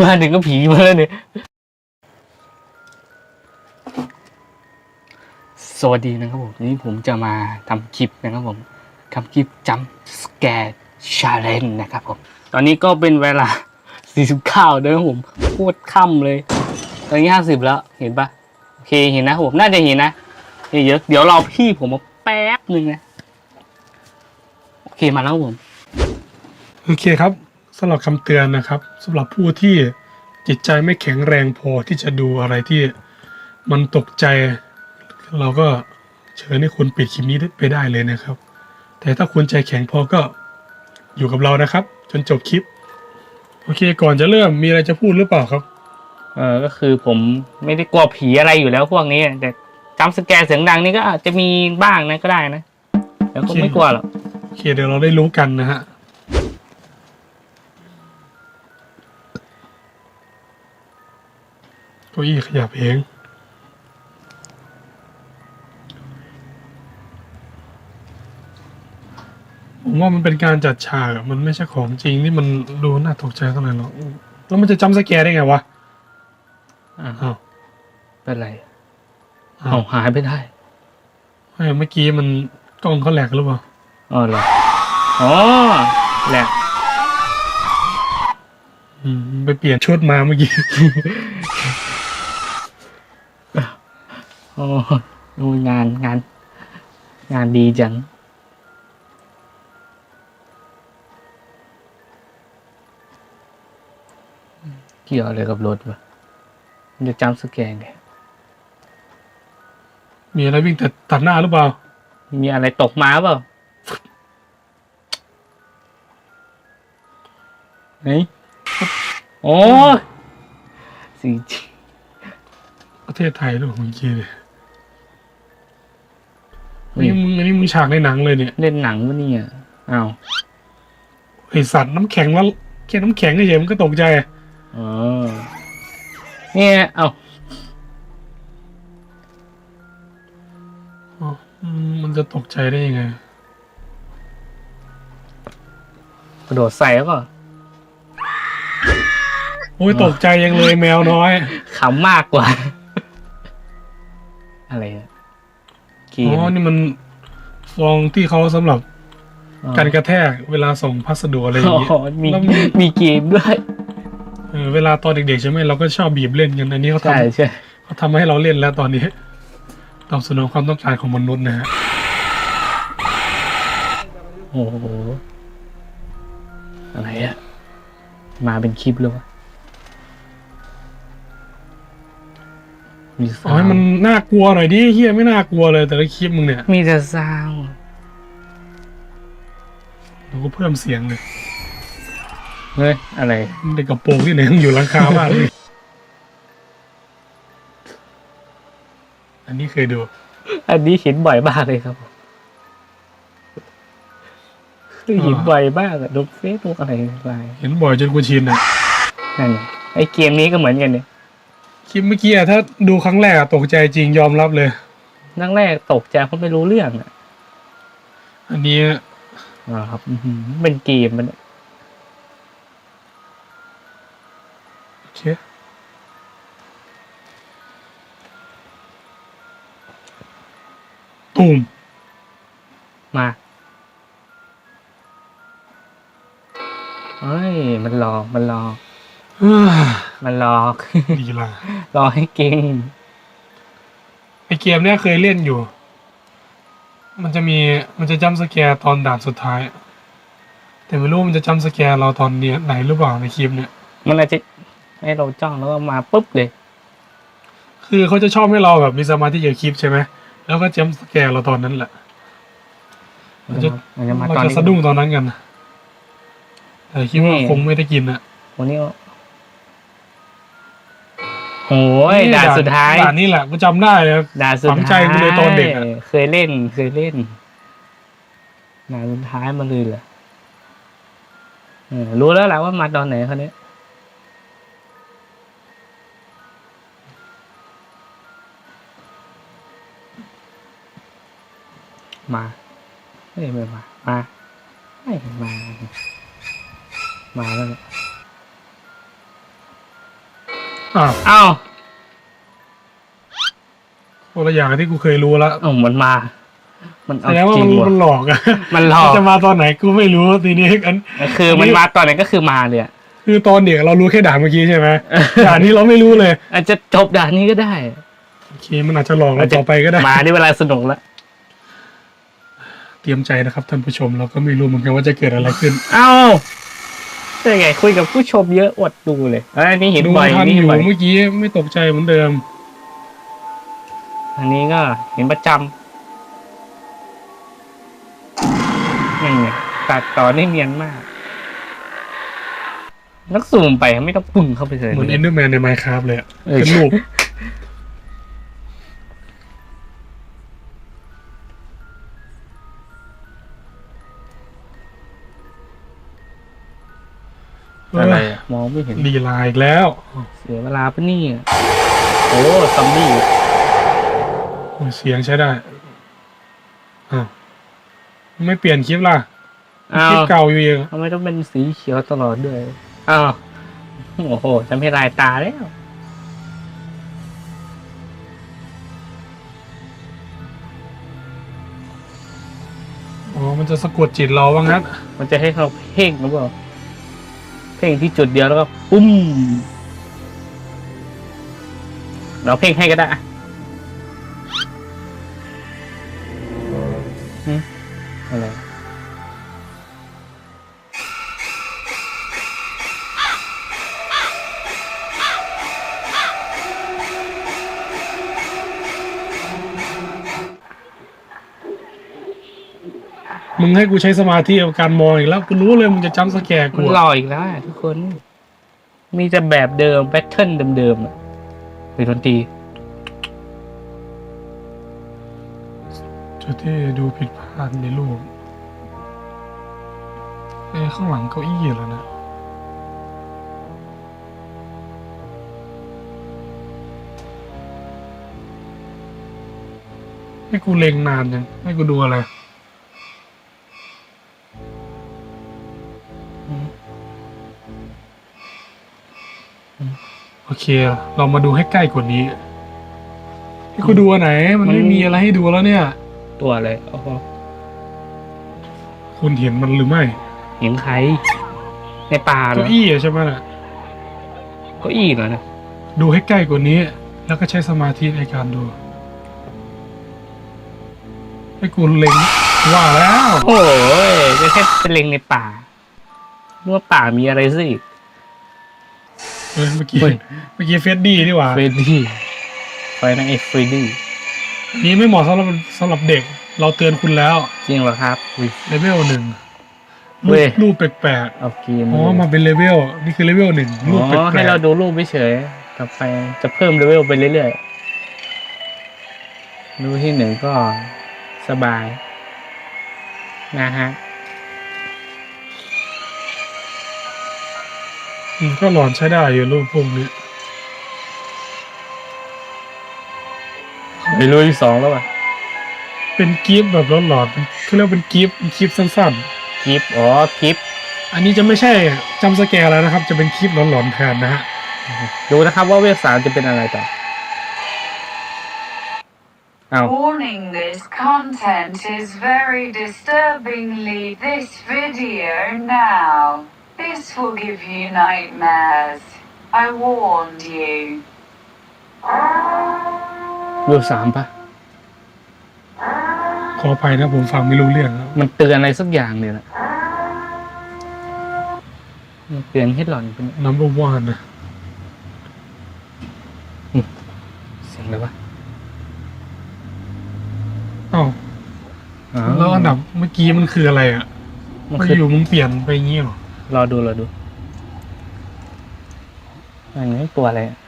มาถึงก็ผีมาแล้วเนี่ย สวัสดีนะครับผมวันนี้ผมจะมาทำคลิปนะครับผมทำคลิปจัมสแกร์ชาเลนนะครับผม ตอนนี้ก็เป็นเวลา 49เด้อครับผมโคตรค่ำเลย ตอนนี้ 50 แล้ว เห็นปะโอเค เห็นนะผม น่าจะเห็นนะเดี๋ยวเดี๋ยวรอพี่ผมมาแป๊บหนึ่งนะ โอเคมาแล้วผม โอเคครับ สำหรับคำเตือนนะครับสำหรับผู้ที่จิตใจไม่แข็งแรงพอที่จะดูอะไรที่มันตกใจ เราก็เชิญให้คุณปิดคลิปนี้ไปได้เลยนะครับ แต่ถ้าคุณใจแข็งพอก็อยู่กับเรานะครับ จนจบคลิป โอเคก่อนจะเริ่มมีอะไรจะพูดหรือเปล่าครับ เออก็คือผมไม่ได้กลัวผีอะไรอยู่แล้วพวกนี้ แต่จำสแกนเสียงดังนี่ก็อาจจะมีบ้างนะก็ได้นะแต่ก็ไม่กลัวหรอกโอเคเดี๋ยวเราได้รู้กันนะฮะ เก้าอี้ขยับเองผมว่ามันเป็นการจัดฉากอะมันไม่ใช่ของจริงที่มันดูน่าตกใจเท่าไหร่หรอกแล้วมันจะจำสแกร์ได้ไงวะอ่าอ้าวเป็นไรอ้าเอาวหายไปได้เฮ้ยเมื่อกี้มันกล้องเขาแหลกหรือเปล่าอ๋อเหรออ๋อแหละอืมไปเปลี่ยนชุดมาเมื่อกี้ โอ้โอ้งานงาน งานดีจัง เกี่ยวอะไรกับรถวะมันจะจำสแกนไงมีอะไรวิ่งแต่ตัดหน้าหรือเปล่า มีอะไรตกมาเปล่าไหนโอ้สีจีประเทศไทยหรือเปล่าเมื่อกี้เนี่ย อันนี้มึงอันนี้มึงฉากในหนังเลยเนี่ยเล่นหนังวะเนี่ยอ้าวไอสัตว์น้ำแข็งแล้วแค่น้ำแข็งเฉยๆมันก็ตกใจอะอ๋อเนี่ยเอาอ๋ออืมมันจะตกใจได้ยังไง กระโดดใส่แล้วก็โอ้ยตกใจยังเลยแมวน้อยขำมากกว่า อะไรอะกีอ๋อนี่มัน ฟองที่เขาสำหรับการกระแทกเวลาส่งพัสดุอะไรอย่างอ๋อมีเงี้ยแล้วมีมีเกมด้วยเออเวลาตอนเด็กๆใช่ไหมเราก็ชอบบีบเล่นกันอันนี้เขาทใช่ใช่ำเขาทำให้เราเล่นแล้วตอนนี้ตอบสนองความต้องการของมนุษย์นะฮะโอ้โหอะไรอะมาเป็นคลิปเลยวะ มีอ๋อให้มันน่ากลัวหน่อยดิเฮียไม่น่ากลัวเลยแต่ละคลิปมึงเนี่ยมีแต่ซาวด์เราก็เพิ่มเสียงเลยเฮ้ย อะไร เด็กกระโปรงที่ไหนมันอยู่หลังคาบ้านเลยอันนี้เคยดู อันนี้เห็นบ่อยมากเลยครับผมคือเห็นบ่อยมากอะลงเฟซลงอะไรไลน์เห็นบ่อยจนกูชินอะนั่นไงไอเกมนี้ก็เหมือนกันเนี่ย คลิปเมื่อกี้อะถ้าดูครั้งแรกอะตกใจจริงยอมรับเลย นั่งแรกตกใจเพราะไม่รู้เรื่องอะอันนี้อ๋อครับอื้อหือเป็นเกมมันยโอเคตูมมาเฮ้ย มันหลอกมันหลอกอ่า มันหลอกดีละหลอกให้เก่งไอเกมเนี้ยเคยเล่นอยู่ มันจะมีมันจะจำสแกร์ตอนด่านสุดท้าย แต่ไม่รู้มันจะจำสแกร์เราตอนเนี้ยไหนหรือเปล่าในคลิปเนี่ยมันอาจจะให้เราจ้องแล้วก็มาปุ๊บเลย คือเขาจะชอบให้เราแบบมีสมาธิกับคลิปใช่ไหมแล้วก็จำสแกร์เราตอนนั้นแหละมันจะมันจะมาเราตอนจะนี้สะดุ้งตอนนั้นกันแต่คิดว่านี่คงไม่ได้กินอะวันนี้ก็ โอ้ยด่านสุดท้ายด่านนี้แหละกูจำได้เลยด่านสุดฝังใจท้ายกูเลยตอนเด็กอะเคยเล่นเคยเล่นด่านสุดท้ายมาเลยเหรอเออรู้แล้วแหละว่ามาตอนไหนคนนี้มาเฮ้ยไม่มา มาไม่มา มาแล้วเนี่ย อ้าวอ้าวคนละอย่างกับที่กูเคยรู้แล้วเอ้ามันมา มันแสเอาดงว่าจริมังนว่ะ มันหลอกอะมันหลอก จะมาตอนไหนกูไม่รู้ทีนี้อัน คือมันมาตอนไหนก็คือมาเลยอะคือตอนเด็กเรารู้แค่ด่านเมื่อกี้ใช่ไหมด่านนี้เราไม่รู้เลย อาจจะจบด่านนี้ก็ได้โอเคมันอาจจะหลอกเราต่อไปก็ได้ มาได้เวลาสนุกแล้วเตรียมใจนะครับท่านผู้ชมเราก็ไม่รู้เหมือนกันว่าจะเกิดอะไรขึ้น เอ้า ได้ไงคุยกับผู้ชมเยอะอดดูเลยเอ้ยอันนี้เห็นดูบ่อยทันนี่อยู่บ่อยเมื่อกี้ไม่ตกใจเหมือนเดิม อันนี้ก็เห็นประจำนี่ไงตัดต่อได้เนียนมากนักซูมไปไม่ต้องพุ่งเข้าไปเลย เหมือนเอนเดอร์แมนในไมค์คราฟเลยอะเออ เป็นรูป ไม่เห็นลีลาอีกแล้ว เสียเวลาปะเนี่ย โอ้ซอมบี้โอ้ยเสียงใช้ได้อ้าวไม่เปลี่ยนคลิปล่ะ อ้าคลิปวเก่าอยู่อีกทำไมต้องเป็นสีเขียวตลอดด้วยอ้าวโอ้โหทำให้ลายตาแล้ว อ๋อ มันจะสะกดจิตเราว่างั้น มันจะให้เขาเพ่งหรือเปล่าเพ่งที่จุดเดียวแล้วก็ปุ้ม เราเพ่งให้ก็ได้ งให้กูใช้สมาธิกับการมองอีกแล้วกูรู้เลยมึงจะจำสแกร์มักูนหล่ออีกแล้วอะทุกคน มีแต่แบบเดิมแพทเทิร์นเดิมๆอะเป็นดนตรีจุดที่ดูผิดพลาดในรูปเอ้ยข้างหลังเก้าอี้แล้วนะ ให้กูเล็งนานยังให้กูดูอะไร เค เรามาดูให้ใกล้กว่านี้ให้กูดูอันไหน มันไม่มีอะไรให้ดูแล้วเนี่ย ตัวอะไรโอ้โหคุณเห็นมันหรือไม่เห็นใคร ในป่าเหรเก้าออี้อะใช่ไหมล่ะ เก็อี้เหรอนะดูให้ใกล้กว่านี้ แล้วก็ใช้สมาธิในการดู ให้กูเล็งว่าแล้ว โอ้ยจะแค่เป็นเล็งในป่านึกว่าป่ามีอะไรสิ เฮ้ยเมื่อกี้เฮ้ย เมื่อกี้เฟดดี้นี่หว่าเฟรดดี้ไฟนั่งไอ้เฟรดดี้นี้ไม่เหมาะสำหรับสำหรับเด็ก เราเตือนคุณแล้วจริงเหรอครับอุ้ยเลเวลหนึ่งเว้รูปย รูปแปลกเอาเกมๆอ๋อมาเป็นเลเวลนี่คือเลเวลหนึ่งรูปอ๋แปลอกให้เราดูรูปไม่เฉยต่อไปจะเพิ่มเลเวลไปเรื่อยๆรูปที่หนึ่งก็สบาย นะฮะ ก็หลอนใช้ได้อยู่รูปพวกนี้ไปรูปที่สองแล้วป่ะ เป็นกิฟต์แบบหลอนๆเป็นเขาเรียกว่าเป็นกิฟต์คลิปสั้นคลิปอ๋อคลิป ๆ อันนี้จะไม่ใช่จำสแกร์แล้วนะครับ จะเป็นคลิปหลอนๆแทนนะฮะ ดูนะครับว่าเวลสามจะเป็นอะไรต่อเอา Warning this content is very disturbingly this video now. This will give you nightmares. I warned you. เวลสามปะขออภัยนะผมฟังไม่รู้เรื่องนะมันเตือนอะไรสักอย่างเนี่ยแหละมันเตือนให้หล่อนเป็น number one นะเสียงอะไรวะอ้าวอ๋อแล้วอันดับเมื่อกี้มันคืออะไรอะมันมันคืออยู่มึงเปลี่ยนไปงี้เหรอ รอดูรอดูอันนี้ตัวอะไรอะ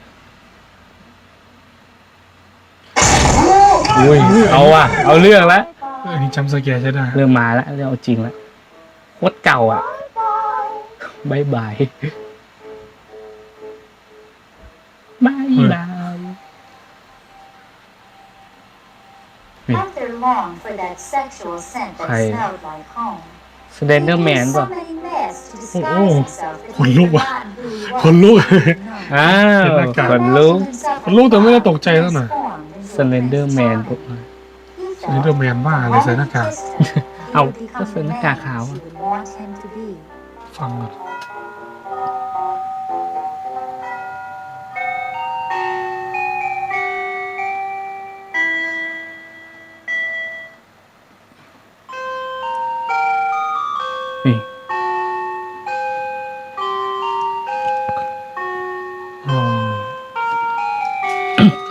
อุ้ยเอาอะ เอาเรื่องแล้วอันนี้จำสแกร์ใช้ได้เริ่มมาแล้วเริ่มเอาจริงแล้วโคตรเก่าอะบายบายบายบาย After long for that sexual scent that Hey. smelled like home. สเดนเดอร์แมน There's ป่ะ so many masks to โอ้โหขนลุกว่ะขนลุก อ้าวเห็นหน้ากาก ขนลุกขนลุกแต่ไม่ได้ตกใจเท่าไหร่สเลนเดอร์แมนพวกนั้นนี่เดอร์แมนบ้าอะไรใส่หน้ากาก เอาก็ใส่หน้ากากขาวอะ ฟังก่อนนี่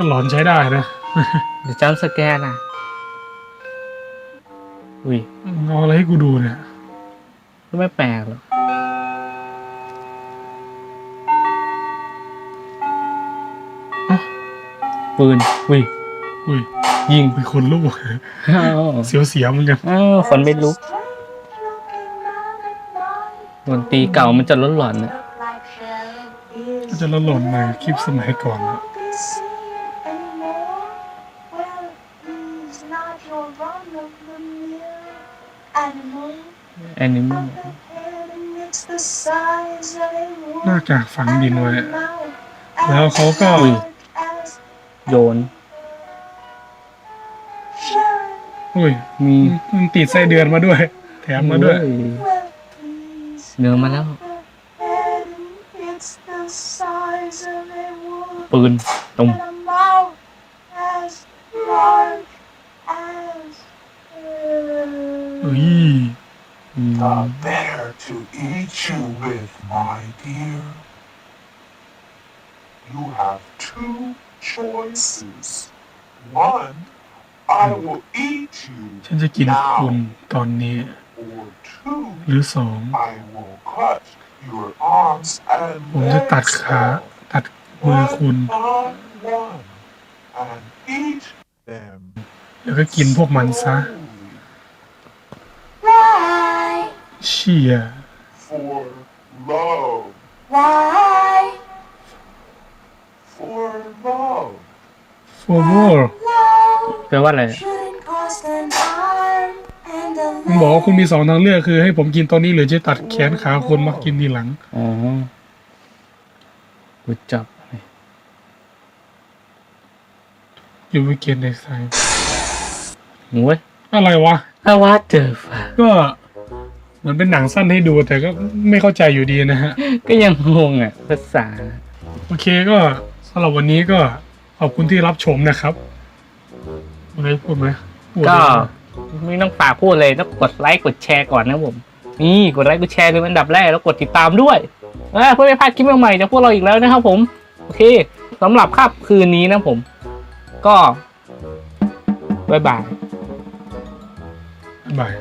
หลอนใช้ได้นะเดี๋ยวจำสแกนอะ อุ้ยเอาอะไรให้กูดูเนี่ยก็ไม่แปลกหรอกอะปืน อุ้ย อุ้ย ยิงเป็นคนลูกอ้าวเสียวๆเหมือนกันอ้าวคนไม่ลุกดนตรีเก่ามันจะลดหลอนๆนะก็จะละหล่นในคลิปสมัยก่อนอะ แอนิเมลหน้ากากฝังดินไว้ แล้วเขาก็โยน อุ้ยมีมันติดไส้เดือนมาด้วย แถมมาด้วยเฮ้เนื้อมาแล้ว ปืนตุ่มเฮ้ย อืม The better to eat you with, my dear. You have two choices. One, I will eat you, ฉันจะกินคุณตอนนี้ or two, หรือสอง I will cut your arms and ผมจะตัด legs ขา off ตัดมือคุณ one by one and eat them. แล้วก็กินพวกมันซะ slowly เชี่ย For love, Why? for love. for war แปลว่าอะไร Shouldn't cost an arm and a มันบอกว่าคุณมีสองทางเลือกคือให้ผมกินตอนนี้หรือจะตัดแขนขาคนมากินทีหลัง อ๋อกูจับ อยู่วิกเกนในไซโอ้ยอะไรวะ อาว่าเจอฟ้าก็ เหมือนเป็นหนังสั้นให้ดูแต่ก็ไม่เข้าใจอยู่ดีนะฮะ ก็ยังงงอะ ภาษา โอเคก็สำหรับวันนี้ก็ขอบคุณที่รับชมนะครับอะไรพูดไหมพูดก็เลยไม่ต้องฝากพูดเลยต้องกดไลค์กดแชร์ก่อนนะผม นี่กดไลค์กดแชร์เป็นอันดับแรกแล้วกดติดตามด้วยเออเพื่อไม่พลาดคลิปใหม่ๆจากพวกเราอีกแล้วนะครับผม โอเคสำหรับค่ำคืนนี้นะผม ก็บายบาย บ๊ายบาย